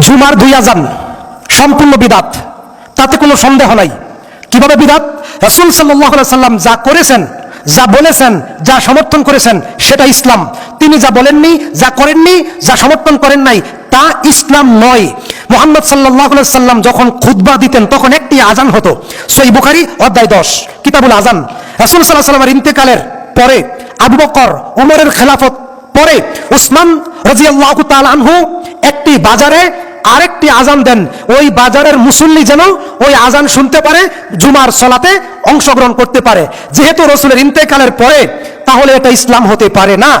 ঝুমার দুই আজান সম্পূর্ণ বিদাত। তাতে কোনো সন্দেহ নাই। কীভাবে বিদাত? রসুল সাল্লাহ সাল্লাম যা করেছেন, যা বলেছেন, যা সমর্থন করেছেন, সেটা ইসলাম। তিনি যা বলেননি, যা করেননি, যা সমর্থন করেন নাই, তা ইসলাম নয়। মোহাম্মদ সাল্লাহ সাল্লাম যখন খুতবা দিতেন, তখন একটি আজান হতো। সই বুখারি, অধ্যায় দশ, কিতাবুল আজান রসুল সাল্লাহ সাল্লামের ইন্তেকালের পরে আবু বকর ওমরের খেলাফত পরে উসমান রাজিয়াল্লাহ আনহু, একটি বাজারে আরেকটি আজান দেন। ওই বাজারের মুসল্লি যেন ওই আজান শুনতে পারে, জুমার সলাতে অংশগ্রহণ করতে পারে। যেহেতু রসুলের ইন্তেকালের পরে, তাহলে এটা ইসলাম হতে পারে না।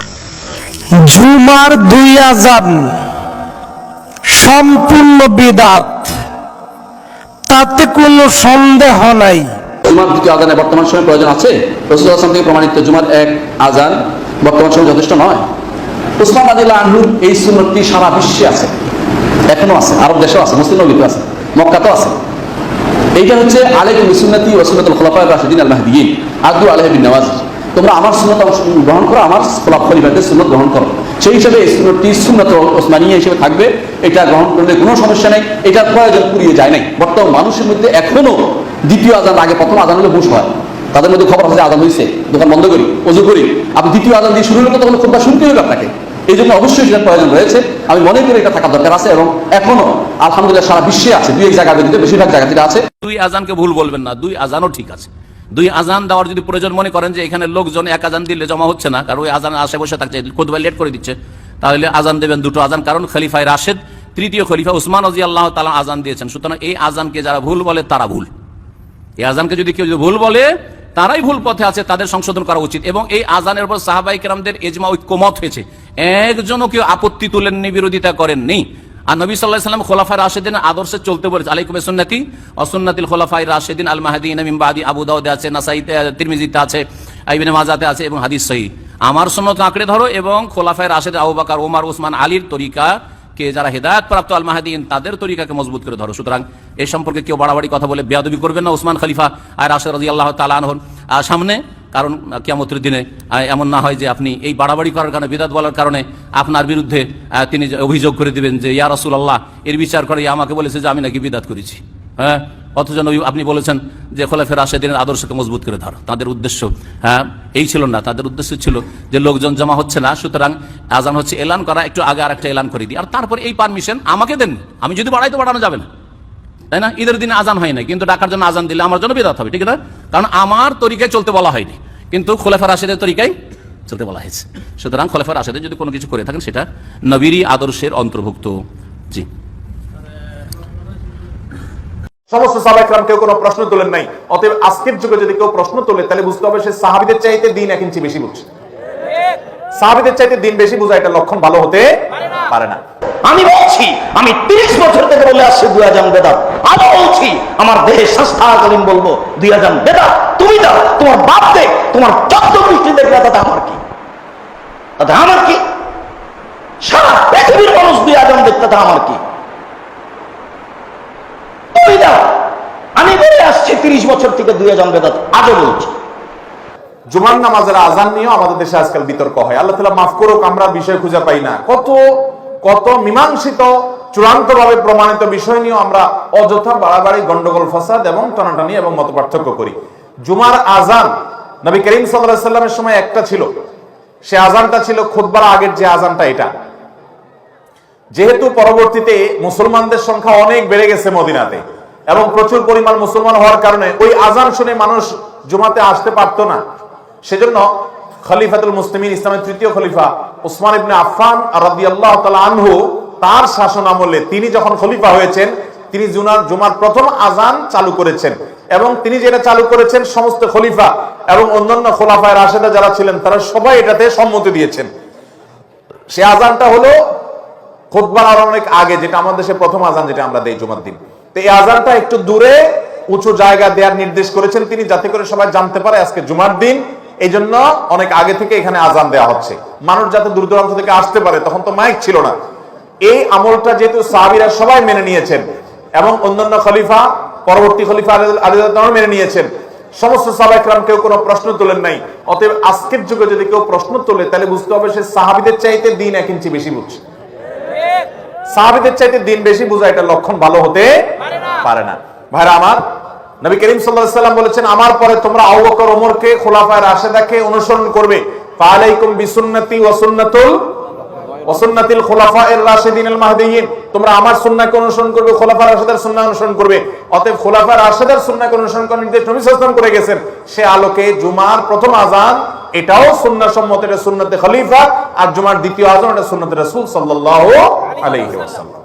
জুমার দুই আজান সম্পূর্ণ বিদাত। তাতে কোনো সন্দেহ নাই। জুমার দ্বিতীয় আজানের বর্তমান সময় প্রয়োজন আছে? রসুল আসলাম থেকে প্রমাণিত জুমার এক আজান বর্তমান সময়ে যথেষ্ট নয়। উসমান আদিল্লা আনহুর এই সুন্নতটি সারা বিশ্বে আছে। এখনও আছে, আরব দেশেও আছে, মুসলিম নবীতে আছে, মক্কাতেও আছে। এইটা হচ্ছে আলেকুম সুন্নতি ও খোলাফায় রাশিদিন আল মাহদিয়িন আদু আলহ বিন নওয়াজ। তোমরা আমার সুন্নত গ্রহণ করো, আমার খোলাফ খলিফাদের সুন্নত গ্রহণ করো। সেই হিসাবে এই সুন্নতটি সুন্নত ওসমানিয়া হিসেবে থাকবে, এটা গ্রহণ করলে কোনো সমস্যা নেই, এটা প্রয়োজন পুরিয়ে যায় নাই। বর্তমান মানুষের মধ্যে এখনও দ্বিতীয় আজান আগে প্রথম আজান হলে বুঝ হয়। তাদের মধ্যে খবর আছে যে আজান হয়েছে দোকান বন্ধ করি, অজু করি। আপনি দ্বিতীয় আজান দিয়ে শুরু হলে তখন খুব শুনতে হবে আপনাকে। এই জন্য অবশ্যই সেটার প্রয়োজন রয়েছে। আমি মনে করি এটা থাকার দরকার আছে এবং এখনও আলহামদুলিল্লাহ সারা বিশ্বে আছে। দুই এক জায়গা ব্যতীত বেশিরভাগ জায়গা থেকে আছে। দুই আজানকে ভুল বলবেন না, দুই আজানও ঠিক আছে। দুই আজান দেওয়ার যদি প্রয়োজন মনে করেন যে এখানে লোকজন এক আজান দিলে জমা হচ্ছে না, কারণ ওই আজান আসে বসে থাকছে খুদবা লেট করে দিচ্ছে, তাহলে আজান দেবেন দুটো আজান, কারণ খলিফায় রাশেদ, তৃতীয় খলিফা উসমান রাজি আল্লাহ তালা আজান দিয়েছেন। সুতরাং এই আজানকে যারা ভুল বলে তারা ভুল। এই আজানকে যদি কেউ ভুল বলে তারাই ভুল পথে আছে, তাদের সংশোধন করা উচিত। এবং এই আজানের উপর সাহাবাই কেরামদের এজমা ঐক্যমত হয়েছে। একজনও কেউ আপত্তি তুলেননি, বিরোধিতা করেননি। আর নবী সাল্লাহ সাল্লাম খোলাফায় রাশেদিন আদর্শে চলতে বলেছে। আলাইকুম সুন্নতি অসুন্নাতিল খোলাফাই রাশেদিন, আল মাহাদিন মিমবাদি আবু দাউদে আছে, নাসাইতে, তিরমিজিতে আছে আইবিনে মাজাতে আছে এবং হাদিস সহি। আমার সুন্নত আঁকড়ে ধরো এবং খোলাফায় রাশেদ, আবু বাকার ওমার ওসমান আলীর তরিকা কে যারা হেদায়ত প্রাপ্ত আল মাহাদিন তাদের তরিকাকে মজবুত করে ধরো। সুতরাং এ সম্পর্কে কেউ বাড়াবাড়ি কথা বলে বেয়াদবি করবেন না ওসমান খলিফা আর রাশেদ রাজি আল্লাহ তালান হন আর সামনে, কারণ কিয়ামতের দিনে এমন না হয় যে আপনি এই বাড়াবাড়ি করার কারণে, বিদাত বলার কারণে আপনার বিরুদ্ধে তিনি অভিযোগ করে দিবেন যে, ইয়া রসুল আল্লাহ এর বিচার করে আমাকে বলেছে যে, আমি নাকি বিদাত করেছি। হ্যাঁ? অথচ নবী আপনি বলেছেন যে খোলাফের আশেদিনের আদর্শকে মজবুত করে ধরো। তাদের উদ্দেশ্য হ্যাঁ এই ছিল না। তাদের উদ্দেশ্য ছিল যে লোকজন জমা হচ্ছে না, সুতরাং আজান হচ্ছে, এলান করা, একটু আগে আর একটা এলান করে দিই। আর তারপর এই পারমিশন আমাকে দেন আমি যদি বাড়াই তো বাড়ানো যাবে না। তাই না? ঈদের দিনে আজান হয় না কিন্তু ডাকার জন্য আজান দিলে আমার জন্য বিদাত হবে, ঠিক না? কারণ আমার তরিকায় চলতে বলা হয়নি। কিন্তু খোলাফার রাশেদের তরিকায় চলতে বলা হয়েছে। সুতরাং খোলাফার রাশেদের যদি কোনো কিছু করে থাকেন, সেটা নবীরই আদর্শের অন্তর্ভুক্ত। জি। সমস্ত সাহাবাইকরাম কেউ কোনো প্রশ্ন তোলেন নাই। অতএব আজকের যুগে যদি কেউ প্রশ্ন তোলে, তাহলে বুঝতে হবে সে সাহাবিদের চাইতে দিন এক ইঞ্চি বেশি বুঝছে। সাহাবিদের চাইতে দিন বেশি বোঝা এটা লক্ষণ ভালো হতে পারে না। আমি বলছি, আমি তিরিশ বছর থেকে বলে আসছি, দুই হাজার বেদাত আমি বলছি, আমার দেহে সংস্থাকালীন বলব, দুই হাজার বেদাত তুমি দাও, তোমার বাপ দেখ তোমার চোদ্দ বৃষ্টি দেখলে তাতে আমার কি? তাতে আমার কি? সারা পৃথিবীর মানুষ দুই হাজার দেখতে আমার কি তুমি দাও আমি বলে আসছি তিরিশ বছর থেকে দুই হাজার বেদাত আজও বলছি। জুমার নামাজের আজান নিয়েও আমাদের দেশে আজকাল বিতর্ক হয়। আল্লাহ তালা মাফ করুক, আমরা বিষয় খুঁজে পাই না। কত কত মীমাংসিত চূড়ান্ত ভাবে প্রমাণিত বিষয় নিয়েও আমরা অযথা বাড়াবাড়ি, গন্ডগোল, ফাসাদ এবং টানাটানি এবং মত পার্থক্য করি। জুমার আজান নবী করিম সাল্লাহ সাল্লামের সময় একটা ছিল। সে আজানটা ছিল খুদবার আগের যে আজানটা এটা। যেহেতু পরবর্তীতে মুসলমানদের সংখ্যা অনেক বেড়ে গেছে মদিনাতে। এবং প্রচুর পরিমাণ মুসলমান হওয়ার কারণে ওই আজান শুনে মানুষ জুমাতে আসতে পারতো না। সেজন্য খলিফাতুল মুসলিমিন ইসলামের তৃতীয় খলিফা উসমান ইবনে রাদিয়াল্লাহু তাআলা আনহু তার শাসন আমলে তিনি যখন খলিফা হয়েছেন, তিনি জুনার জুমার প্রথম আজান চালু করেছেন এবং তিনি যেটা চালু করেছেন সমস্ত খলিফা এবং অন্যান্য খোলাফায় রাশেদা যারা ছিলেন, তারা সবাই এটাতে সম্মতি দিয়েছেন। সে আজানটা হলো খোদবার অনেক আগে, যেটা আমাদের দেশে প্রথম আজান যেটা আমরা দেই জুমার দিন। আজানটা একটু দূরে উঁচু জায়গা দেওয়ার নির্দেশ করেছেন তিনি, যাতে করে সবাই জানতে পারে আজকে জুমার দিন। এই অনেক আগে থেকে এখানে আজান দেওয়া হচ্ছে। মানুষ যাতে দূর দূরান্ত থেকে আসতে পারে, তখন তো মাইক ছিল না। এই আমলটা যেহেতু সাহাবিরা সবাই মেনে নিয়েছেন এবং অন্যান্য খলিফা, পরবর্তী খলিফা আলী মেনে নিয়েছেন। সমস্ত সাহাবাইকরাম কেউ কোনো প্রশ্ন তোলেন নাই। অতএব আজকের যুগে যদি কেউ প্রশ্ন তোলে, তাহলে বুঝতে হবে সে সাহাবিদের চাইতে দিন এক ইঞ্চি বেশি বুঝছে। সাহাবিদের চাইতে দিন বেশি বোঝা এটা লক্ষণ ভালো হতে পারে না। ভাইরা আমার নবী করিম সাল্লাম বলেছেন আমার পরে তোমরা আউ্বকর বকর ওমরকে খোলাফায় রাশেদাকে অনুসরণ করবে। ফালাইকুম বিসুন্নতি ওয়া সুন্নাতুল ওয়াসুন্নাতিল খুলাফায়ের রাশিদিন মাহদিয়িন তোমরা আমার সুন্নাকে অনুসরণ করবে খোলাফা রাশেদার সুন্না অনুসরণ করবে। অতএব খোলাফা রাশেদার সুন্নাকে অনুসরণ করার নির্দেশ নবী সাল্লাল্লাহু করে গেছেন। সে আলোকে জুমার প্রথম আজান এটাও সুন্নাহ সম্মত, এটা সুন্নতে খলিফা, আর জুমার দ্বিতীয় আজান এটা সুন্নতে রাসূল সাল্লাল্লাহু আলাইহি ওয়াসাল্লাম।